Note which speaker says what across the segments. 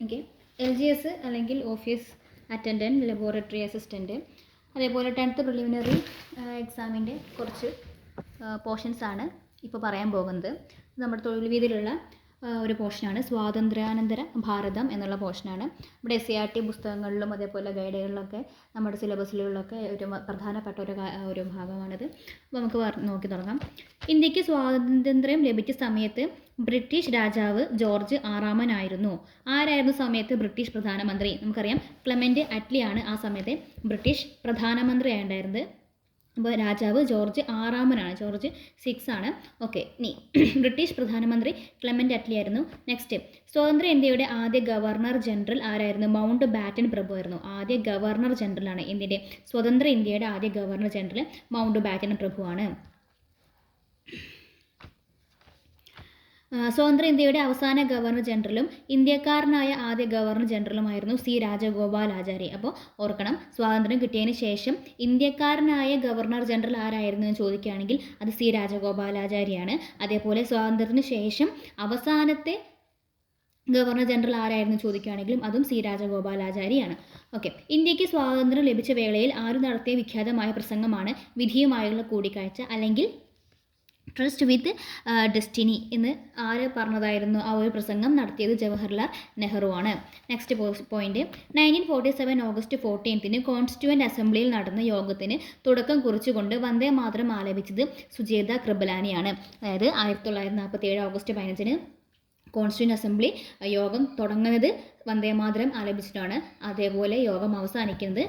Speaker 1: Okay L G S അല്ലെങ്കിൽ office attendant laboratory assistant അതേപോലെ tenth preliminary എക്സാമിന്റെ കുറച്ച് പോർഷൻസ് ആണ് ഇപ്പോൾ പറയാൻ പോകുന്നത്. നമ്മുടെ തൊഴിൽ വീതിയിലുള്ള ഒരു പോർഷനാണ് സ്വാതന്ത്ര്യാനന്തര ഭാരതം എന്നുള്ള പോർഷനാണ് നമ്മുടെ എസ് സി ആർ ടി പുസ്തകങ്ങളിലും അതേപോലെ ഗൈഡുകളിലൊക്കെ നമ്മുടെ സിലബസിലുള്ളൊക്കെ ഒരു പ്രധാനപ്പെട്ട ഒരു ഒരു ഭാഗമാണിത്. അപ്പോൾ നമുക്ക് നോക്കി തുടങ്ങാം. ഇന്ത്യയ്ക്ക് സ്വാതന്ത്ര്യം ലഭിച്ച സമയത്ത് ബ്രിട്ടീഷ് രാജാവ് ജോർജ് ആറാമനായിരുന്നു ആരായിരുന്നു സമയത്ത് ബ്രിട്ടീഷ് പ്രധാനമന്ത്രി? നമുക്കറിയാം. ക്ലെമന്റ് അറ്റ്ലിയാണ് ആ സമയത്തെ ബ്രിട്ടീഷ് പ്രധാനമന്ത്രി ആയിട്ടുണ്ടായിരുന്നത് അപ്പോൾ രാജാവ് ജോർജ് ആറാമനാണ്. ജോർജ് സിക്സ് ആണ്. ഓക്കെ ഇനി ബ്രിട്ടീഷ് പ്രധാനമന്ത്രി ക്ലെമന്റ് അറ്റ്ലി ആയിരുന്നു. നെക്സ്റ്റ് സ്വതന്ത്ര ഇന്ത്യയുടെ ആദ്യ ഗവർണർ ജനറൽ ആരായിരുന്നു? മൗണ്ട് ബാറ്റൻ പ്രഭു ആയിരുന്നു. ആദ്യ ഗവർണർ ജനറലാണ് ഇന്ത്യയുടെ സ്വതന്ത്ര ഇന്ത്യയുടെ ആദ്യ ഗവർണർ ജനറൽ മൗണ്ട് ബാറ്റൻ പ്രഭുവാണ് സ്വതന്ത്ര ഇന്ത്യയുടെ അവസാന ഗവർണർ ജനറലും ഇന്ത്യക്കാരനായ ആദ്യ ഗവർണർ ജനറലുമായിരുന്നു സി രാജഗോപാലാചാരി. അപ്പോൾ ഓർക്കണം സ്വാതന്ത്ര്യം കിട്ടിയതിന് ശേഷം ഇന്ത്യക്കാരനായ ഗവർണർ ജനറൽ ആരായിരുന്നു എന്ന് ചോദിക്കുകയാണെങ്കിൽ അത് സി രാജഗോപാലാചാരിയാണ്. അതേപോലെ സ്വാതന്ത്ര്യത്തിന് ശേഷം അവസാനത്തെ ഗവർണർ ജനറൽ ആരായിരുന്നു ചോദിക്കുകയാണെങ്കിലും അതും സി രാജഗോപാലാചാരിയാണ്. ഓക്കെ ഇന്ത്യയ്ക്ക് സ്വാതന്ത്ര്യം ലഭിച്ച വേളയിൽ ആരും നടത്തിയ വിഖ്യാതമായ പ്രസംഗമാണ് വിധിയുമായുള്ള കൂടിക്കാഴ്ച അല്ലെങ്കിൽ ട്രസ്റ്റ് വിത്ത് ഡെസ്റ്റിനി എന്ന് ആര് പറഞ്ഞതായിരുന്നു ആ ഒരു പ്രസംഗം നടത്തിയത് ജവഹർലാൽ നെഹ്റു ആണ്. Next point nineteen forty seven August ഫോർട്ടീൻത്തിന് constituent അസംബ്ലിയിൽ നടന്ന യോഗത്തിന് തുടക്കം കുറിച്ചുകൊണ്ട് വന്ദേ മാതരം ആലപിച്ചത് സുജേത കൃപലാനിയാണ്. അതായത് ആയിരത്തി തൊള്ളായിരത്തി നാൽപ്പത്തി ഏഴ് ഓഗസ്റ്റ് പതിനഞ്ചിന് കോൺസ്റ്റിറ്റ്യൂന്റ് അസംബ്ലി യോഗം തുടങ്ങുന്നത് വന്ദേമാതരം ആലപിച്ചിട്ടാണ്. അതേപോലെ യോഗം അവസാനിക്കുന്നത്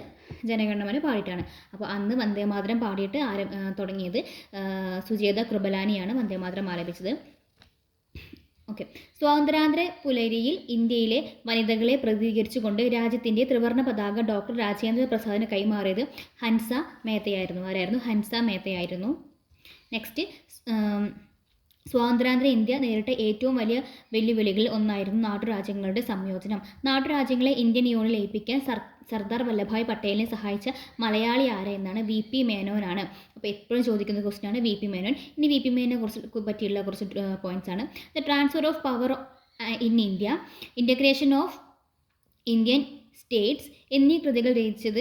Speaker 1: ജനഗണമന പാടിയിട്ടാണ്. അപ്പോൾ അന്ന് വന്ദേമാതരം പാടിയിട്ട് ആര തുടങ്ങിയത് സുജേത കൃപലാനിയാണ് വന്ദേമാതരം ആലപിച്ചത്. ഓക്കെ. സ്വാതന്ത്ര്യാന്തര പുലരിയിൽ ഇന്ത്യയിലെ വനിതകളെ പ്രതികരിച്ചുകൊണ്ട് രാജ്യത്തിന്റെ ത്രിവർണ പതാക ഡോക്ടർ രാജേന്ദ്ര പ്രസാദിന് കൈമാറിയത് ഹൻസ മേത്തയായിരുന്നു. ആരായിരുന്നു? ഹൻസ മേത്തയായിരുന്നു. നെക്സ്റ്റ് സ്വാതന്ത്ര്യാന്തര ഇന്ത്യ നേരിട്ട ഏറ്റവും വലിയ വെല്ലുവിളികളിൽ ഒന്നായിരുന്നു നാട്ടുരാജ്യങ്ങളുടെ സംയോജനം. നാട്ടുരാജ്യങ്ങളെ ഇന്ത്യൻ യൂണിയൻ ലയിപ്പിക്കാൻ സർ സർദാർ വല്ലഭായ് പട്ടേലിനെ സഹായിച്ച മലയാളി ആര് എന്നാണ് വി പി മേനോനാണ് അപ്പോൾ എപ്പോഴും ചോദിക്കുന്ന ക്വസ്റ്റിനാണ് വി പി മേനോൻ. ഇനി വി പി മേനോനെ കുറിച്ച് പറ്റിയുള്ള കുറച്ച് പോയിന്റ്സ് ആണ്. The transfer of power in India integration of Indian states എന്നീ കൃതികൾ രചിച്ചത്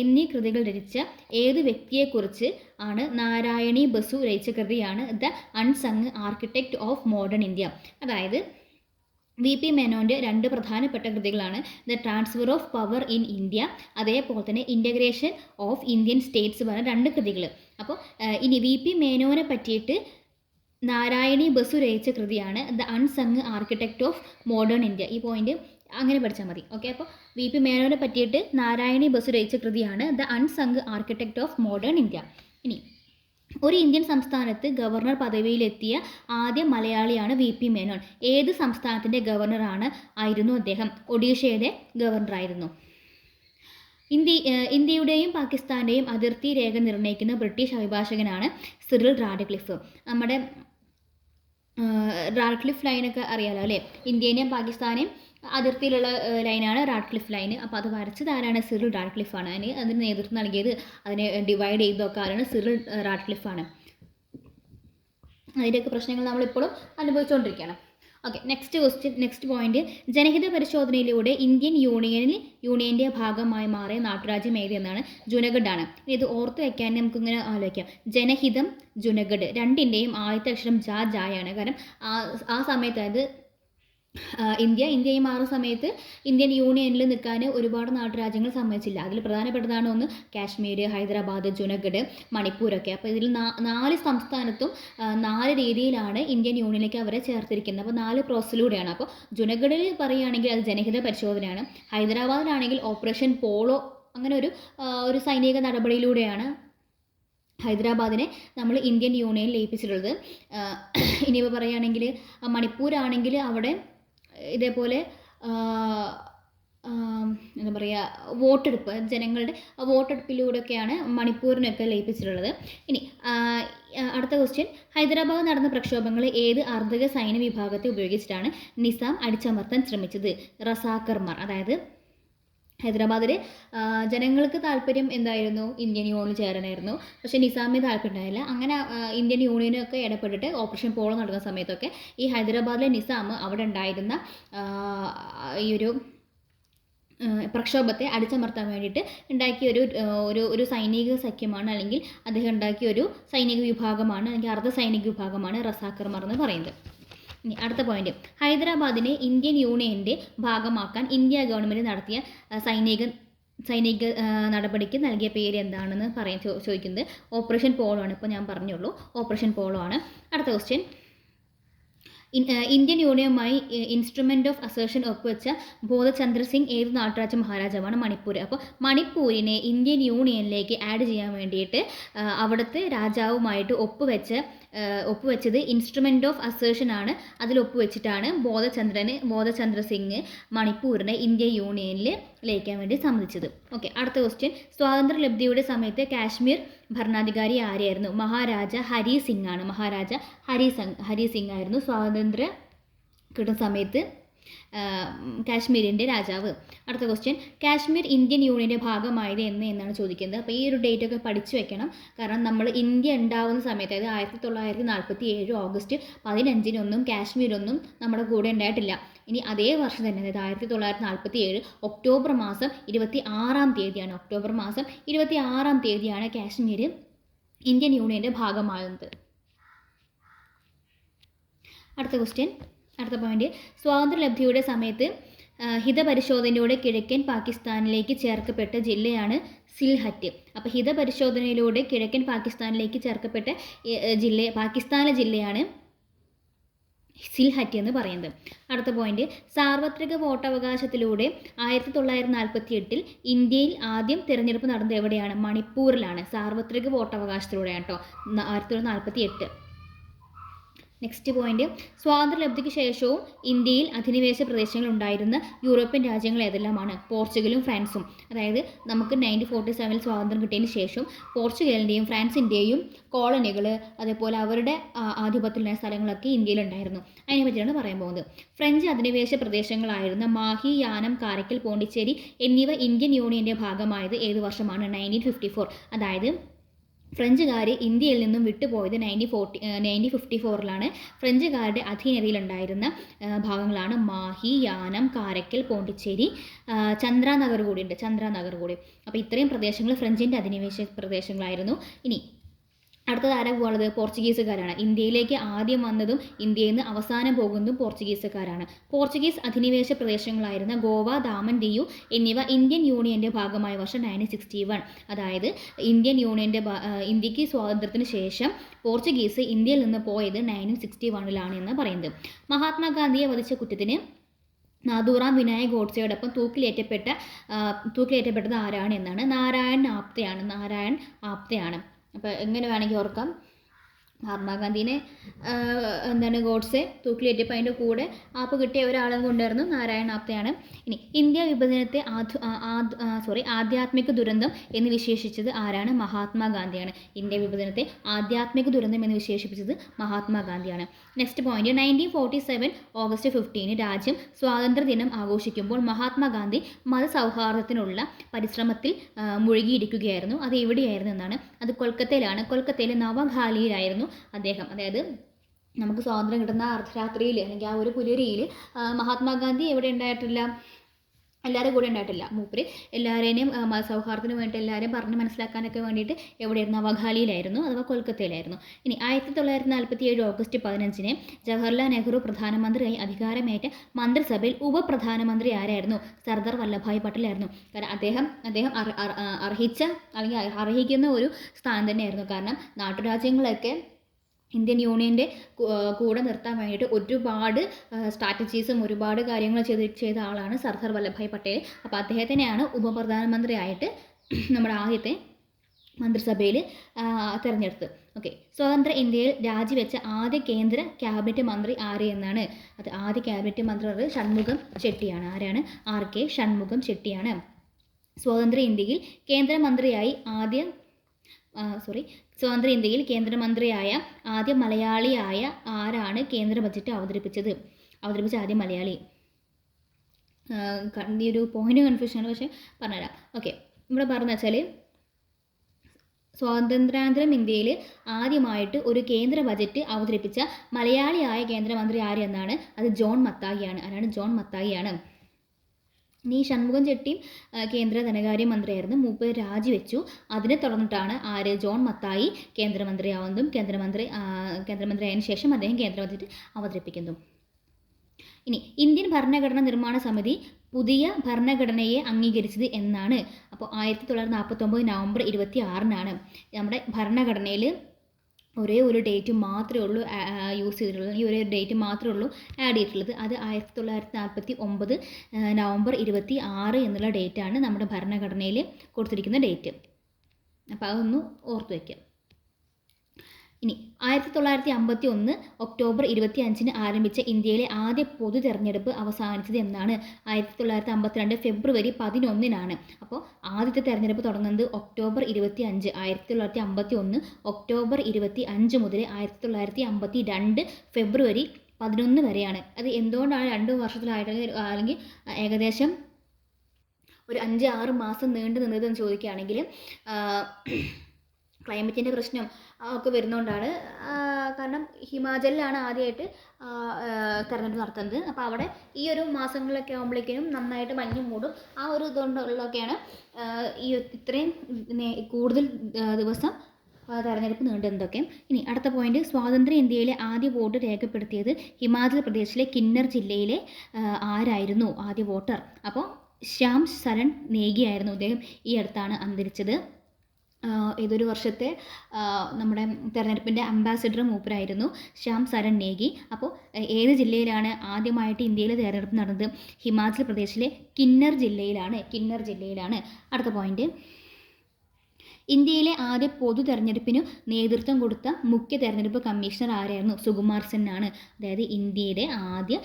Speaker 1: എന്നീ കൃതികൾ രചിച്ച ഏത് വ്യക്തിയെക്കുറിച്ച് ആണ് നാരായണി ബസു രചിച്ച കൃതിയാണ് the unsung architect of modern India. അതായത് വി പി മേനോന്റെ രണ്ട് പ്രധാനപ്പെട്ട കൃതികളാണ് the transfer of power in India അതേപോലെ തന്നെ ഇന്റഗ്രേഷൻ ഓഫ് ഇന്ത്യൻ സ്റ്റേറ്റ്സ് പറഞ്ഞ രണ്ട് കൃതികൾ. അപ്പോൾ ഇനി വി പി മേനോനെ പറ്റിയിട്ട് നാരായണി ബസു രചിച്ച കൃതിയാണ് the unsung architect of modern India. ഈ പോയിന്റ് അങ്ങനെ പഠിച്ചാൽ മതി. ഓക്കെ അപ്പോൾ വി പി മേനോനെ പറ്റിയിട്ട് നാരായണി ബസു രചിച്ച കൃതിയാണ് the unsung architect of modern India ഇനി ഒരു ഇന്ത്യൻ സംസ്ഥാനത്ത് ഗവർണർ പദവിയിലെത്തിയ ആദ്യ മലയാളിയാണ് വി പി മേനോൻ. ഏത് സംസ്ഥാനത്തിന്റെ ഗവർണറാണ് ആയിരുന്നു അദ്ദേഹം? ഒഡീഷയുടെ ഗവർണറായിരുന്നു. ഇന്ത്യ ഇന്ത്യയുടെയും പാകിസ്ഥാന്റെയും അതിർത്തി രേഖ നിർണയിക്കുന്ന ബ്രിട്ടീഷ് അഭിഭാഷകനാണ് സിറിൽ റാഡ്ക്ലിഫ്. നമ്മുടെ റാഡ്ക്ലിഫ് ലൈനൊക്കെ അറിയാലോ അല്ലേ? ഇന്ത്യേനെയും പാകിസ്ഥാനെയും അതിർത്തിയിലുള്ള ലൈനാണ് റാഡ്ക്ലിഫ് ലൈൻ. അപ്പോൾ അത് വരച്ചത് ആരാണ്? സിറിൽ ആണ് അതിന് അതിന് നേതൃത്വം നൽകിയത് അതിനെ ഡിവൈഡ് ചെയ്തൊക്കെ ആരാണ്? സിറിൽ റാഡ്ക്ലിഫ് ആണ് അതിന്റെയൊക്കെ പ്രശ്നങ്ങൾ നമ്മളിപ്പോഴും അനുഭവിച്ചുകൊണ്ടിരിക്കുകയാണ് okay next question next point ജനഹിത പരിശോധനയിലൂടെ ഇന്ത്യൻ യൂണിയനിൽ യൂണിയന്റെ ഭാഗമായി മാറിയ നാട്ടുരാജ്യം ഏത് എന്നാണ് ജുനഗഡ് ആണ് ഇത് ഓർത്ത് വയ്ക്കാൻ നമുക്കിങ്ങനെ ആലോചിക്കാം. ജനഹിതം ജുനഗഡ് രണ്ടിന്റെയും ആദ്യത്തെ അക്ഷരം ജാ ജായാണ്. കാരണം ആ ആ സമയത്ത് അതായത് ഇന്ത്യ ഇന്ത്യയെ മാറുന്ന സമയത്ത് ഇന്ത്യൻ യൂണിയനിൽ നിൽക്കാൻ ഒരുപാട് നാട്ടുരാജ്യങ്ങൾ സമ്മതിച്ചില്ല. അതിൽ പ്രധാനപ്പെട്ടതാണ് ഒന്ന് കാശ്മീർ ഹൈദരാബാദ് ജുനഗഡ് മണിപ്പൂരൊക്കെ. അപ്പോൾ ഇതിൽ നാല് സംസ്ഥാനത്തും നാല് രീതിയിലാണ് ഇന്ത്യൻ യൂണിയനിലേക്ക് അവരെ ചേർത്തിരിക്കുന്നത്. അപ്പോൾ നാല് പ്രോസസ്സിലൂടെയാണ്. അപ്പോൾ ജുനഗഡിൽ പറയുകയാണെങ്കിൽ അത് ജനഹിത പരിശോധനയാണ്. ഹൈദരാബാദിലാണെങ്കിൽ ഓപ്പറേഷൻ പോളോ അങ്ങനെ ഒരു ഒരു സൈനിക നടപടിയിലൂടെയാണ് ഹൈദരാബാദിനെ നമ്മൾ ഇന്ത്യൻ യൂണിയനിൽ ലയിപ്പിച്ചിട്ടുള്ളത്. ഇനിയിപ്പോൾ പറയുകയാണെങ്കിൽ മണിപ്പൂരാണെങ്കിൽ അവിടെ ഇതേപോലെ എന്താ പറയുക വോട്ടെടുപ്പ് ജനങ്ങളുടെ വോട്ടെടുപ്പിലൂടെയൊക്കെയാണ് മണിപ്പൂരിനൊക്കെ ലയിപ്പിച്ചിട്ടുള്ളത്. ഇനി അടുത്ത ക്വസ്റ്റ്യൻ ഹൈദരാബാദ് നടന്ന പ്രക്ഷോഭങ്ങൾ ഏത് അർദ്ധക സൈന്യ വിഭാഗത്തെ ഉപയോഗിച്ചിട്ടാണ് നിസാം അടിച്ചമർത്താൻ ശ്രമിച്ചത്? റസാക്കർമാർ അതായത് ഹൈദരാബാദിൽ ജനങ്ങൾക്ക് താല്പര്യം എന്തായിരുന്നു? ഇന്ത്യൻ യൂണിയനിൽ ചേരാനായിരുന്നു. പക്ഷേ നിസാമിന് താല്പര്യം ഉണ്ടായില്ല. അങ്ങനെ ഇന്ത്യൻ യൂണിയനൊക്കെ ഇടപെട്ടിട്ട് ഓപ്പറേഷൻ പോളോ നടക്കുന്ന സമയത്തൊക്കെ ഈ ഹൈദരാബാദിലെ നിസാം അവിടെ ഉണ്ടായിരുന്ന ഈ ഒരു പ്രക്ഷോഭത്തെ അടിച്ചമർത്താൻ വേണ്ടിയിട്ട് ഉണ്ടാക്കിയ ഒരു ഒരു ഒരു സൈനിക സഖ്യമാണ് അല്ലെങ്കിൽ അദ്ദേഹം ഉണ്ടാക്കിയ ഒരു സൈനിക വിഭാഗമാണ് അല്ലെങ്കിൽ അർദ്ധ സൈനിക വിഭാഗമാണ് റസാക്കർമാർ എന്ന് പറയുന്നത്. അടുത്ത പോയിന്റ് ഹൈദരാബാദിനെ ഇന്ത്യൻ യൂണിയന്റെ ഭാഗമാക്കാൻ ഇന്ത്യ ഗവൺമെന്റ് നടത്തിയ സൈനിക സൈനിക നടപടിക്ക് നൽകിയ പേര് എന്താണെന്ന് പറയാൻ ചോദിക്കുന്നത് ഓപ്പറേഷൻ പോളോ ആണ്. ഇപ്പോൾ ഞാൻ പറഞ്ഞുള്ളൂ. ഓപ്പറേഷൻ പോളോ ആണ്. അടുത്ത ക്വസ്റ്റ്യൻ ഇന്ത്യൻ യൂണിയനുമായി ഇൻസ്ട്രുമെന്റ് ഓഫ് അസേഷൻ ഒപ്പുവെച്ച ബോധചന്ദ്ര സിംഗ് ഏത് നാട്ടുരാജ മഹാരാജാവാണ്? മണിപ്പൂർ അപ്പോൾ മണിപ്പൂരിനെ ഇന്ത്യൻ യൂണിയനിലേക്ക് ആഡ് ചെയ്യാൻ വേണ്ടിയിട്ട് അവിടുത്തെ രാജാവുമായിട്ട് ഒപ്പുവെച്ച ഒപ്പുവെച്ചത് ഇൻസ്ട്രുമെന്റ് ഓഫ് അസേഷൻ ആണ്. അതിൽ ഒപ്പുവെച്ചിട്ടാണ് ബോധചന്ദ്രന് ബോധചന്ദ്ര സിംഗ് മണിപ്പൂരിനെ ഇന്ത്യ യൂണിയനിൽ ലയിക്കാൻ വേണ്ടി സമ്മതിച്ചത്. ഓക്കെ അടുത്ത ക്വസ്റ്റ്യൻ സ്വാതന്ത്ര്യ ലബ്ധിയുടെ സമയത്ത് കാശ്മീർ ഭരണാധികാരി ആരെയായിരുന്നു മഹാരാജ ഹരി സിംഗ് ആണ്. മഹാരാജ ഹരി സിംഗ് ഹരി സിംഗ് ആയിരുന്നു. സ്വാതന്ത്ര്യ കിട്ടുന്ന സമയത്ത് കാശ്മീരിന്റെ രാജാവ്. അടുത്ത ക്വസ്റ്റ്യൻ കാശ്മീർ ഇന്ത്യൻ യൂണിയന്റെ ഭാഗമായത് എന്ന് എന്നാണ് ചോദിക്കുന്നത്. അപ്പോൾ ഈ ഒരു ഡേറ്റ് ഒക്കെ പഠിച്ചു വെക്കണം. കാരണം നമ്മൾ ഇന്ത്യ ഉണ്ടാവുന്ന സമയത്ത് അതായത് ആയിരത്തി തൊള്ളായിരത്തി നാൽപ്പത്തി ഏഴ് ഓഗസ്റ്റ് പതിനഞ്ചിനൊന്നും കാശ്മീരൊന്നും നമ്മുടെ കൂടെ ഉണ്ടായിട്ടില്ല. ഇനി അതേ വർഷം തന്നെ അതായത് ആയിരത്തി തൊള്ളായിരത്തി നാൽപ്പത്തി ഏഴ് ഒക്ടോബർ മാസം ഇരുപത്തി ആറാം തീയതിയാണ്. ഒക്ടോബർ മാസം ഇരുപത്തി ആറാം തീയതിയാണ് കാശ്മീർ ഇന്ത്യൻ യൂണിയന്റെ ഭാഗമാകുന്നത്. അടുത്ത ക്വസ്റ്റ്യൻ അടുത്ത പോയിന്റ് സ്വാതന്ത്ര്യലബ്ധിയുടെ സമയത്ത് ഹിതപരിശോധനയുടെ കിഴക്കൻ പാകിസ്ഥാനിലേക്ക് ചേർക്കപ്പെട്ട ജില്ലയാണ് സിൽഹറ്റ്. അപ്പോൾ ഹിതപരിശോധനയിലൂടെ കിഴക്കൻ പാകിസ്ഥാനിലേക്ക് ചേർക്കപ്പെട്ട ജില്ല പാകിസ്ഥാനിലെ ജില്ലയാണ് സിൽഹറ്റ് എന്ന് പറയുന്നത്. അടുത്ത പോയിന്റ് സാർവത്രിക വോട്ടവകാശത്തിലൂടെ ആയിരത്തി തൊള്ളായിരത്തി നാൽപ്പത്തി എട്ടിൽ ഇന്ത്യയിൽ ആദ്യം തിരഞ്ഞെടുപ്പ് നടന്നത് എവിടെയാണ്? മണിപ്പൂരിലാണ്. സാർവത്രിക വോട്ടവകാശത്തിലൂടെയാണ് കേട്ടോ ആയിരത്തി തൊള്ളായിരത്തി നാൽപ്പത്തി എട്ട് നെക്സ്റ്റ് പോയിന്റ് സ്വാതന്ത്ര്യലബ്ധിക്ക് ശേഷവും ഇന്ത്യയിൽ അധിനിവേശ പ്രദേശങ്ങൾ ഉണ്ടായിരുന്ന യൂറോപ്യൻ രാജ്യങ്ങൾ ഏതെല്ലാമാണ്? പോർച്ചുഗലും ഫ്രാൻസും. അതായത് നമുക്ക് നയന്റീൻ ഫോർട്ടി സെവനിൽ സ്വാതന്ത്ര്യം കിട്ടിയതിന് ശേഷം പോർച്ചുഗലിന്റെയും ഫ്രാൻസിന്റെയും കോളനികൾ അതേപോലെ അവരുടെ ആധിപത്യമായ സ്ഥലങ്ങളൊക്കെ ഇന്ത്യയിലുണ്ടായിരുന്നു അതിനെ പറ്റിയാണ് പറയാൻ പോകുന്നത്. ഫ്രഞ്ച് അധിനിവേശ പ്രദേശങ്ങളായിരുന്ന മാഹി യാനം കാരക്കൽ പോണ്ടിച്ചേരി എന്നിവ ഇന്ത്യൻ യൂണിയന്റെ ഭാഗമായത് ഏത് വർഷമാണ്? നയന്റീൻ ഫിഫ്റ്റി ഫോർ അതായത് ഫ്രഞ്ചുകാർ ഇന്ത്യയിൽ നിന്നും വിട്ടുപോയത് നയന്റീൻ ഫോർട്ടി നയന്റീൻ ഫിഫ്റ്റി ഫോറിലാണ് ഫ്രഞ്ചുകാരുടെ അധീനതയിലുണ്ടായിരുന്ന ഭാഗങ്ങളാണ് മാഹി യാനം കാരക്കൽ പോണ്ടിച്ചേരി ചന്ദ്രാനഗർ ഉണ്ട് ചന്ദ്രാനഗർ കൂടി. അപ്പോൾ ഇത്രയും പ്രദേശങ്ങൾ ഫ്രഞ്ചിന്റെ അധിനിവേശ പ്രദേശങ്ങളായിരുന്നു. ഇനി അടുത്തത് ആരാ പോകുന്നത് പോർച്ചുഗീസുകാരാണ്. ഇന്ത്യയിലേക്ക് ആദ്യം വന്നതും ഇന്ത്യയിൽ നിന്ന് അവസാനം പോകുന്നതും പോർച്ചുഗീസുകാരാണ്. പോർച്ചുഗീസ് അധിനിവേശ പ്രദേശങ്ങളായിരുന്ന ഗോവ ദാമൻ ദിയു എന്നിവ ഇന്ത്യൻ യൂണിയന്റെ ഭാഗമായ വർഷം നയന്റീൻ സിക്സ്റ്റി വൺ അതായത് ഇന്ത്യൻ യൂണിയന്റെ ഇന്ത്യയ്ക്ക് സ്വാതന്ത്ര്യത്തിന് ശേഷം പോർച്ചുഗീസ് ഇന്ത്യയിൽ നിന്ന് പോയത് നയന്റീൻ സിക്സ്റ്റി വണ്ണിലാണ് എന്ന് പറയുന്നത്. മഹാത്മാഗാന്ധിയെ വധിച്ച കുറ്റത്തിന് നാദൂറാം വിനായക് ഗോഡ്സെയോടൊപ്പം തൂക്കിലേറ്റപ്പെട്ട തൂക്കിലേറ്റപ്പെട്ടത് ആരാണ് എന്നാണ്? നാരായൺ ആപ്തയാണ്. നാരായൺ ആപ്തയാണ്. അപ്പോൾ എങ്ങനെ വേണമെങ്കിൽ ഓർക്കാം. മഹാത്മാഗാന്ധിനെ എന്താണ് ഗോഡ്സെ തൂക്കിലേറ്റപ്പോൾ അതിന്റെ കൂടെ ആപ്പ് കിട്ടിയ ഒരാളും കൊണ്ടുവരുന്നു നാരായണ ആപ്തയാണ്. ഇനി ഇന്ത്യ വിഭജനത്തെ ആധു സോറി ആധ്യാത്മിക ദുരന്തം എന്ന് വിശേഷിച്ചത് ആരാണ്? മഹാത്മാഗാന്ധിയാണ്. ഇന്ത്യ വിഭജനത്തെ ആധ്യാത്മിക ദുരന്തം എന്ന് വിശേഷിപ്പിച്ചത് മഹാത്മാഗാന്ധിയാണ്. Next point nineteen forty seven August fifteen രാജ്യം സ്വാതന്ത്ര്യ ദിനം ആഘോഷിക്കുമ്പോൾ മഹാത്മാഗാന്ധി മതസൗഹാർദ്ദത്തിനുള്ള പരിശ്രമത്തിൽ മുഴുകിയിരിക്കുകയായിരുന്നു. അത് എവിടെയായിരുന്നു എന്നാണ് അത് കൊൽക്കത്തയിലാണ്. കൊൽക്കത്തയിലെ നവഖാലിയിലായിരുന്നു അദ്ദേഹം. അതായത് നമുക്ക് സ്വാതന്ത്ര്യം കിട്ടുന്ന അർദ്ധരാത്രിയിൽ അല്ലെങ്കിൽ ആ ഒരു പുലരിയിൽ മഹാത്മാഗാന്ധി എവിടെ ഉണ്ടായിട്ടില്ല? എല്ലാവരും കൂടെ ഉണ്ടായിട്ടില്ല. മൂപ്പര് എല്ലാവരെയും സൗഹാർദ്ദത്തിന് വേണ്ടി എല്ലാവരെയും പറഞ്ഞ് മനസ്സിലാക്കാനൊക്കെ വേണ്ടിയിട്ട് എവിടെയായിരുന്നു? നവഖാലിയിലായിരുന്നു അഥവാ കൊൽക്കത്തയിലായിരുന്നു. ഇനി ആയിരത്തി തൊള്ളായിരത്തി നാൽപ്പത്തി ഏഴ് ഓഗസ്റ്റ് പതിനഞ്ചിന് ജവഹർലാൽ നെഹ്റു പ്രധാനമന്ത്രിയായി അധികാരമേറ്റ മന്ത്രിസഭയിൽ ഉപപ്രധാനമന്ത്രി ആരായിരുന്നു? സർദാർ വല്ലഭായ് പട്ടേലായിരുന്നു. കാരണം അദ്ദേഹം അദ്ദേഹം അർഹിച്ച അല്ലെങ്കിൽ അർ- അർഹിക്കുന്ന ഒരു സ്ഥാനം തന്നെയായിരുന്നു. കാരണം നാട്ടുരാജ്യങ്ങളൊക്കെ ഇന്ത്യൻ യൂണിയന്റെ കൂടെ നിർത്താൻ വേണ്ടിയിട്ട് ഒരുപാട് സ്ട്രാറ്റജീസും ഒരുപാട് കാര്യങ്ങൾ ചെയ്ത് ചെയ്ത ആളാണ് സർദാർ വല്ലഭായ് പട്ടേൽ. അപ്പോൾ അദ്ദേഹത്തിനെയാണ് ഉപപ്രധാനമന്ത്രിയായിട്ട് നമ്മുടെ ആദ്യത്തെ മന്ത്രിസഭയിൽ തിരഞ്ഞെടുത്തത്. ഓക്കെ. സ്വതന്ത്ര ഇന്ത്യയിൽ രാജിവെച്ച ആദ്യ കേന്ദ്ര ക്യാബിനറ്റ് മന്ത്രി ആര് എന്നാണ്? അത് ആദ്യ ക്യാബിനറ്റ് മന്ത്രി ഷൺമുഖം ചെട്ടിയാണ്. ആരാണ്? ആർ കെ ഷൺമുഖം ചെട്ടിയാണ്. സ്വതന്ത്ര ഇന്ത്യയിൽ കേന്ദ്രമന്ത്രിയായി ആദ്യ സോറി സ്വതന്ത്ര ഇന്ത്യയിൽ കേന്ദ്രമന്ത്രിയായ ആദ്യ മലയാളിയായ ആരാണ് കേന്ദ്ര ബജറ്റ് അവതരിപ്പിച്ചത്? അവതരിപ്പിച്ച ആദ്യ മലയാളി. ഈ ഒരു പോയിന്റ് കൺഫ്യൂഷനാണ് പക്ഷേ പറഞ്ഞുതരാം. ഓക്കെ ഇവിടെ പറഞ്ഞു വെച്ചാൽ സ്വാതന്ത്ര്യാനന്തരം ഇന്ത്യയിൽ ആദ്യമായിട്ട് ഒരു കേന്ദ്ര ബജറ്റ് അവതരിപ്പിച്ച മലയാളിയായ കേന്ദ്രമന്ത്രി ആര് എന്നാണ്? അത് ജോൺ മത്തായിയാണ്. ആരാണ്? ജോൺ മത്തായിയാണ്. ഇനി ഷൺമുഖം ചെട്ടിയും കേന്ദ്ര ധനകാര്യ മന്ത്രിയായിരുന്നു മൂപ്പർ രാജിവെച്ചു. അതിനെ തുടർന്നിട്ടാണ് ആര്? ജോൺ മത്തായി കേന്ദ്രമന്ത്രിയാവുന്നതും കേന്ദ്രമന്ത്രി കേന്ദ്രമന്ത്രിയായതിനു ശേഷം അദ്ദേഹം കേന്ദ്ര ബജറ്റ് അവതരിപ്പിക്കുന്നു ഇനി ഇന്ത്യൻ ഭരണഘടന നിർമ്മാണ സമിതി പുതിയ ഭരണഘടനയെ അംഗീകരിച്ചത് എന്നാണ്. അപ്പോൾ ആയിരത്തി തൊള്ളായിരത്തി നാൽപ്പത്തൊമ്പത് നവംബർ ഇരുപത്തി ആറിനാണ് നമ്മുടെ ഭരണഘടനയിൽ ഒരേ ഒരു ഡേറ്റ് മാത്രമേ ഉള്ളൂ യൂസ് ചെയ്തിട്ടുള്ളൂ ഈ ഒരേ ഡേറ്റ് മാത്രമേ ഉള്ളൂ ആഡ് ചെയ്തിട്ടുള്ളത്. അത് ആയിരത്തി തൊള്ളായിരത്തി നാൽപ്പത്തി ഒമ്പത് നവംബർ ഇരുപത്തി ആറ് എന്നുള്ള ഡേറ്റാണ് നമ്മുടെ ഭരണഘടനയിൽ കൊടുത്തിരിക്കുന്ന ഡേറ്റ് അപ്പോൾ അതൊന്ന് ഓർത്ത് വയ്ക്കുക ഇനി ആയിരത്തി തൊള്ളായിരത്തി അമ്പത്തി ഒന്ന് ഒക്ടോബർ ഇരുപത്തി അഞ്ചിന് ആരംഭിച്ച ഇന്ത്യയിലെ ആദ്യ പൊതു തെരഞ്ഞെടുപ്പ് അവസാനിച്ചത് എന്നാണ് ആയിരത്തി തൊള്ളായിരത്തി അമ്പത്തിരണ്ട് ഫെബ്രുവരി പതിനൊന്നിനാണ്. അപ്പോൾ ആദ്യത്തെ തെരഞ്ഞെടുപ്പ് തുടങ്ങുന്നത് ഒക്ടോബർ ഇരുപത്തി അഞ്ച് ആയിരത്തി തൊള്ളായിരത്തി അമ്പത്തി ഒന്ന് ഒക്ടോബർ ഇരുപത്തി അഞ്ച് മുതൽ ആയിരത്തി തൊള്ളായിരത്തി അമ്പത്തി രണ്ട് ഫെബ്രുവരി പതിനൊന്ന് വരെയാണ്. അത് എന്തുകൊണ്ടാണ് രണ്ട് വർഷത്തിലായിട്ട് അല്ലെങ്കിൽ ഏകദേശം ഒരു അഞ്ച് ആറ് മാസം നീണ്ടു നിന്നതെന്ന് ചോദിക്കുകയാണെങ്കിൽ ക്ലൈമറ്റിന്റെ പ്രശ്നം ഒക്കെ വരുന്നതുകൊണ്ടാണ് കാരണം ഹിമാചലിലാണ് ആദ്യമായിട്ട് തെരഞ്ഞെടുപ്പ് നടത്തുന്നത്. അപ്പോൾ അവിടെ ഈ ഒരു മാസങ്ങളിലൊക്കെ ആകുമ്പോഴേക്കും നന്നായിട്ട് മഞ്ഞ് മൂടും. ആ ഒരു ഇതുകൊണ്ടുള്ളതൊക്കെയാണ് ഈ ഇത്രയും കൂടുതൽ ദിവസം തെരഞ്ഞെടുപ്പ് നീണ്ടുന്നതൊക്കെ. ഇനി അടുത്ത പോയിന്റ് സ്വാതന്ത്ര്യ ഇന്ത്യയിലെ ആദ്യ വോട്ട് രേഖപ്പെടുത്തിയത് ഹിമാചൽ പ്രദേശിലെ കിന്നർ ജില്ലയിലെ ആരായിരുന്നു ആദ്യ വോട്ടർ? അപ്പോൾ ശ്യാം സരൺ നേഗിയായിരുന്നു അദ്ദേഹം ഈ അടുത്താണ് അന്തരിച്ചത്. ഏതൊരു വർഷത്തെ നമ്മുടെ തെരഞ്ഞെടുപ്പിന്റെ അംബാസിഡർ മൂപ്പരായിരുന്നു ശ്യാം സരൺ നേഗി. അപ്പോൾ ഏത് ജില്ലയിലാണ് ആദ്യമായിട്ട് ഇന്ത്യയിൽ തെരഞ്ഞെടുപ്പ് നടന്നത്? ഹിമാചൽ പ്രദേശിലെ കിന്നർ ജില്ലയിലാണ്. കിന്നർ ജില്ലയിലാണ്. അടുത്ത പോയിന്റ്. ഇന്ത്യയിലെ ആദ്യ പൊതു തെരഞ്ഞെടുപ്പിനു നേതൃത്വം കൊടുത്ത മുഖ്യ തെരഞ്ഞെടുപ്പ് കമ്മീഷണർ ആരായിരുന്നു? സുകുമാർ സെൻ ആണ്. അതായത് ഇന്ത്യയുടെ ആദ്യ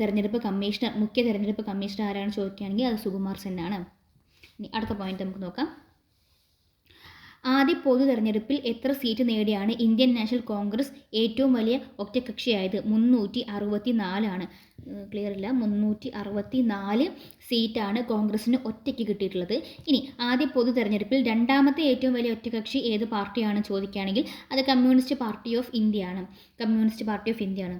Speaker 1: തെരഞ്ഞെടുപ്പ് കമ്മീഷണർ മുഖ്യ തെരഞ്ഞെടുപ്പ് കമ്മീഷണർ ആരാണെന്ന് ചോദിക്കുകയാണെങ്കിൽ അത് സുകുമാർ സെൻ ആണ്. ഇനി അടുത്ത പോയിന്റ് നമുക്ക് നോക്കാം. ആദ്യ പൊതു തെരഞ്ഞെടുപ്പിൽ എത്ര സീറ്റ് നേടിയാണ് ഇന്ത്യൻ നാഷണൽ കോൺഗ്രസ് ഏറ്റവും വലിയ ഒറ്റകക്ഷിയായത് മുന്നൂറ്റി അറുപത്തി നാലാണ് ക്ലിയർ ഇല്ല മുന്നൂറ്റി അറുപത്തി നാല് സീറ്റാണ് കോൺഗ്രസിന് ഒറ്റയ്ക്ക് കിട്ടിയിട്ടുള്ളത്. ഇനി ആദ്യ പൊതു തെരഞ്ഞെടുപ്പിൽ രണ്ടാമത്തെ ഏറ്റവും വലിയ ഒറ്റകക്ഷി ഏത് പാർട്ടിയാണ് ചോദിക്കുകയാണെങ്കിൽ അത് കമ്മ്യൂണിസ്റ്റ് പാർട്ടി ഓഫ് ഇന്ത്യയാണ്. കമ്മ്യൂണിസ്റ്റ് പാർട്ടി ഓഫ് ഇന്ത്യയാണ്.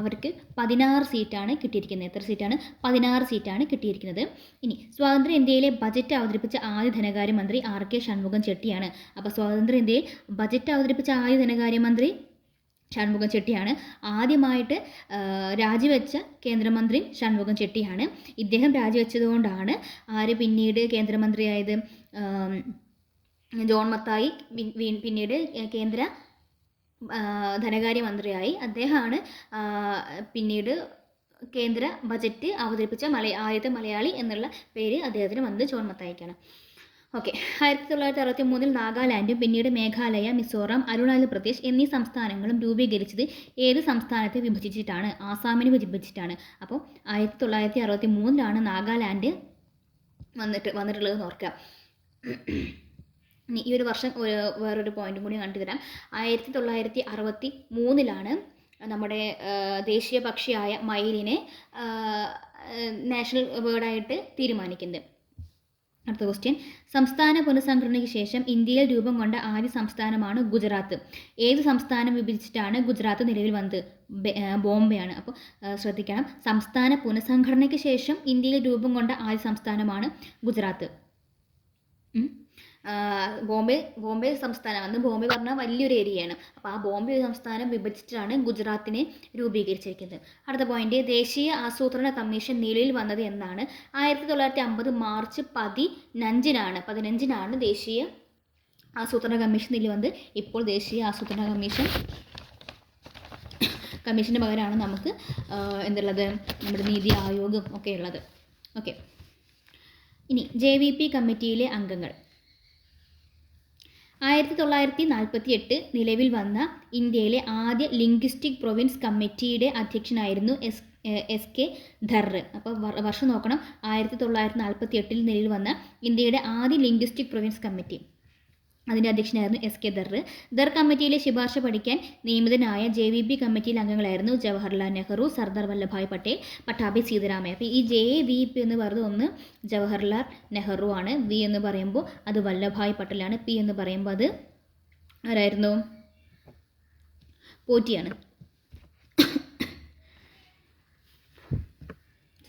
Speaker 1: അവർക്ക് പതിനാറ് സീറ്റാണ് കിട്ടിയിരിക്കുന്നത്. എത്ര സീറ്റാണ്? പതിനാറ് സീറ്റാണ് കിട്ടിയിരിക്കുന്നത്. ഇനി സ്വാതന്ത്ര്യ ഇന്ത്യയിലെ ബജറ്റ് അവതരിപ്പിച്ച ആദ്യ ധനകാര്യമന്ത്രി ആർ കെ ഷൺമുഖം ചെട്ടിയാണ്. അപ്പോൾ സ്വാതന്ത്ര്യ ഇന്ത്യയിൽ ബജറ്റ് അവതരിപ്പിച്ച ആദ്യ ധനകാര്യമന്ത്രി ഷൺമുഖം ചെട്ടിയാണ്. ആദ്യമായിട്ട് രാജിവെച്ച കേന്ദ്രമന്ത്രി ഷൺമുഖം ചെട്ടിയാണ്. ഇദ്ദേഹം രാജിവെച്ചതുകൊണ്ടാണ് ആര് പിന്നീട് കേന്ദ്രമന്ത്രിയായത്? ജോൺ മത്തായി പിന്നീട് കേന്ദ്ര ധനകാര്യമന്ത്രിയായി അദ്ദേഹമാണ് പിന്നീട് കേന്ദ്ര ബജറ്റ് അവതരിപ്പിച്ച മലയ ആദ്യത്തെ മലയാളി എന്നുള്ള പേര് അദ്ദേഹത്തിന് വന്നത് ജോൺ ഓക്കെ. ആയിരത്തി തൊള്ളായിരത്തി അറുപത്തി മൂന്നിൽ നാഗാലാൻഡും പിന്നീട് മേഘാലയ മിസോറാം അരുണാചൽ പ്രദേശ് എന്നീ സംസ്ഥാനങ്ങളും രൂപീകരിച്ചത് ഏത് സംസ്ഥാനത്തെ വിഭജിച്ചിട്ടാണ്? ആസാമിനെ വിഭജിച്ചിട്ടാണ്. അപ്പോൾ ആയിരത്തി തൊള്ളായിരത്തി അറുപത്തി മൂന്നിലാണ് നാഗാലാൻഡ് വന്നിട്ട് വന്നിട്ടുള്ളത് ഓർക്കുക ഈ ഒരു വർഷം വേറൊരു പോയിന്റും കൂടി കണ്ടു തരാം ആയിരത്തി തൊള്ളായിരത്തി അറുപത്തി മൂന്നിലാണ് നമ്മുടെ ദേശീയ പക്ഷിയായ മയിലിനെ നാഷണൽ ബേർഡായിട്ട് തീരുമാനിക്കുന്നത്. അടുത്ത ക്വസ്റ്റ്യൻ സംസ്ഥാന പുനഃസംഘടനയ്ക്ക് ശേഷം ഇന്ത്യയിൽ രൂപം കൊണ്ട ആദ്യ സംസ്ഥാനമാണ് ഗുജറാത്ത്. ഏത് സംസ്ഥാനം വിഭജിച്ചിട്ടാണ് ഗുജറാത്ത് നിലവിൽ വന്നത്? ബോംബെയാണ്. അപ്പോൾ ശ്രദ്ധിക്കണം. സംസ്ഥാന പുനഃസംഘടനയ്ക്ക് ശേഷം ഇന്ത്യയിൽ രൂപം കൊണ്ട ആദ്യ സംസ്ഥാനമാണ് ഗുജറാത്ത്. ബോംബെ ബോംബെ സംസ്ഥാനം. അന്ന് ബോംബെ പറഞ്ഞാൽ വലിയൊരു ഏരിയയാണ്. അപ്പോൾ ആ ബോംബെ സംസ്ഥാനം വിഭജിച്ചിട്ടാണ് ഗുജറാത്തിനെ രൂപീകരിച്ചിരിക്കുന്നത്. അടുത്ത പോയിന്റ് ദേശീയ ആസൂത്രണ കമ്മീഷൻ നിലയിൽ വന്നത് എന്നാണ്. ആയിരത്തി തൊള്ളായിരത്തി അമ്പത് മാർച്ച് പതിനഞ്ചിനാണ്. പതിനഞ്ചിനാണ് ദേശീയ ആസൂത്രണ കമ്മീഷൻ നിലയിൽ വന്നത്. ഇപ്പോൾ ദേശീയ ആസൂത്രണ കമ്മീഷൻ കമ്മീഷന് പകരമാണ് നമുക്ക് എന്തുള്ളത്? നമ്മുടെ നീതി ആയോഗം ഒക്കെ ഉള്ളത്. ഓക്കെ ഇനി ജെ വി പി കമ്മിറ്റിയിലെ അംഗങ്ങൾ. ആയിരത്തി തൊള്ളായിരത്തി നാൽപ്പത്തി എട്ട് നിലവിൽ വന്ന ഇന്ത്യയിലെ ആദ്യ ലിംഗ്വിസ്റ്റിക് പ്രൊവിൻസ് കമ്മിറ്റിയുടെ അധ്യക്ഷനായിരുന്നു എസ് എസ് കെ ധർ അപ്പോൾ വർഷം നോക്കണം. ആയിരത്തി തൊള്ളായിരത്തി നാൽപ്പത്തി എട്ടിൽ നിലവിൽ വന്ന ഇന്ത്യയുടെ ആദ്യ ലിംഗ്വിസ്റ്റിക് പ്രൊവിൻസ് കമ്മിറ്റി. അതിന്റെ അധ്യക്ഷനായിരുന്നു എസ് കെ ദർ. ദർ കമ്മിറ്റിയിലെ ശുപാർശ പഠിക്കാൻ നിയമിതനായ ജെ വി പി കമ്മിറ്റിയിൽ അംഗങ്ങളായിരുന്നു ജവഹർലാൽ നെഹ്റു സർദാർ വല്ലഭായ് പട്ടേൽ പട്ടാഭി സീതാരാമയ്യ. അപ്പോൾ ഈ ജെ വി പി എന്ന് പറയുന്നത് ഒന്ന് ജവഹർലാൽ നെഹ്റു ആണ്. വി എന്ന് പറയുമ്പോൾ അത് വല്ലഭായ് പട്ടേലാണ്. പി എന്ന് പറയുമ്പോൾ അത് ആരായിരുന്നു? പോറ്റിയാണ്.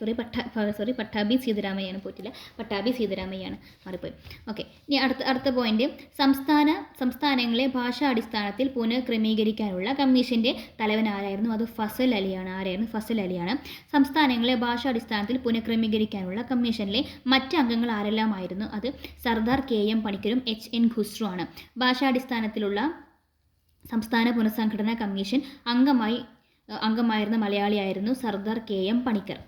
Speaker 1: സോറി പട്ട സോറി പട്ടാഭി സീതാരാമയ്യാണ് പോറ്റില്ല. പട്ടാഭി സീതാരാമയ്യാണ് മാറിപ്പോയി ഓക്കെ ഇനി അടുത്ത അടുത്ത പോയിന്റ് സംസ്ഥാന സംസ്ഥാനങ്ങളെ ഭാഷാ അടിസ്ഥാനത്തിൽ പുനഃക്രമീകരിക്കാനുള്ള കമ്മീഷന്റെ തലവൻ ആരായിരുന്നു? അത് ഫസൽ അലിയാണ്. ആരായിരുന്നു? ഫസൽ അലിയാണ്. സംസ്ഥാനങ്ങളെ ഭാഷാ അടിസ്ഥാനത്തിൽ പുനഃക്രമീകരിക്കാനുള്ള കമ്മീഷനിലെ മറ്റ് അംഗങ്ങൾ ആരെല്ലാമായിരുന്നു? അത് സർദാർ കെ എം പണിക്കരും എച്ച് എൻ ഖുസ്രു ആണ്. ഭാഷാടിസ്ഥാനത്തിലുള്ള സംസ്ഥാന പുനഃസംഘടനാ കമ്മീഷൻ അംഗമായി അംഗമായിരുന്ന മലയാളിയായിരുന്നു സർദാർ കെ എം പണിക്കർ.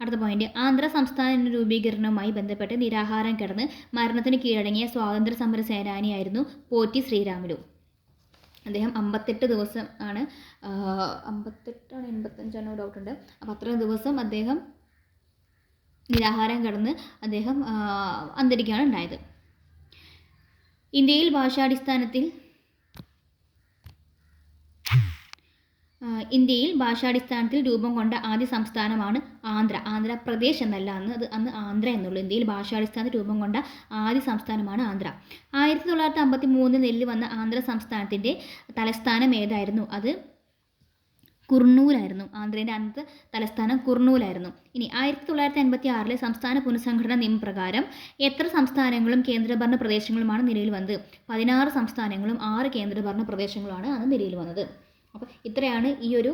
Speaker 1: അടുത്ത പോയിന്റ് ആന്ധ്ര സംസ്ഥാന രൂപീകരണവുമായി ബന്ധപ്പെട്ട് നിരാഹാരം കിടന്ന് മരണത്തിന് കീഴടങ്ങിയ സ്വാതന്ത്ര്യ സമര സേനാനിയായിരുന്നു പോറ്റി ശ്രീരാമുലു. അദ്ദേഹം അമ്പത്തെട്ട് ദിവസം ആണ് അമ്പത്തെട്ടാണ് എൺപത്തഞ്ചാണോ ഡൗട്ട് ഉണ്ട്. അപ്പോൾ അത്രയും ദിവസം അദ്ദേഹം നിരാഹാരം കിടന്ന് അദ്ദേഹം അന്തരിക്കുകയാണ് ഉണ്ടായത്. ഇന്ത്യയിൽ ഭാഷാടിസ്ഥാനത്തിൽ ഇന്ത്യയിൽ ഭാഷാടിസ്ഥാനത്തിൽ രൂപം കൊണ്ട ആദ്യ സംസ്ഥാനമാണ് ആന്ധ്ര. ആന്ധ്രാപ്രദേശ് എന്നല്ല അന്ന് അത് അന്ന് ആന്ധ്ര എന്നുള്ളൂ. ഇന്ത്യയിൽ ഭാഷാടിസ്ഥാനത്തിൽ രൂപം കൊണ്ട ആദ്യ സംസ്ഥാനമാണ് ആന്ധ്ര. ആയിരത്തി തൊള്ളായിരത്തി അമ്പത്തി നെല്ല് വന്ന ആന്ധ്ര സംസ്ഥാനത്തിന്റെ തലസ്ഥാനം ഏതായിരുന്നു? അത് കുർണൂലായിരുന്നു. ആന്ധ്രയുടെ അന്നത്തെ തലസ്ഥാനം കുർണൂലായിരുന്നു. ഇനി ആയിരത്തി തൊള്ളായിരത്തി അൻപത്തി ആറിലെ സംസ്ഥാന പുനഃസംഘടന നിയമപ്രകാരം എത്ര സംസ്ഥാനങ്ങളും കേന്ദ്രഭരണ പ്രദേശങ്ങളുമാണ് നിലയിൽ വന്നത്? പതിനാറ് സംസ്ഥാനങ്ങളും ആറ് കേന്ദ്രഭരണ പ്രദേശങ്ങളുമാണ് അന്ന് നിലയിൽ വന്നത്. അപ്പോൾ ഇത്രയാണ് ഈ ഒരു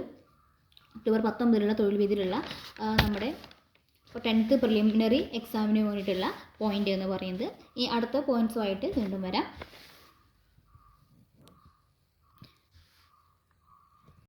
Speaker 1: ഒക്ടോബർ പത്തൊമ്പതിലുള്ള തൊഴിൽ വീതിയിലുള്ള നമ്മുടെ ഇപ്പോൾ ടെൻത്ത് പ്രിലിമിനറി എക്സാമിന് വേണ്ടിയിട്ടുള്ള പോയിന്റ് എന്ന് പറയുന്നത്. ഈ അടുത്ത പോയിന്റ്സുമായിട്ട് വീണ്ടും വരാം.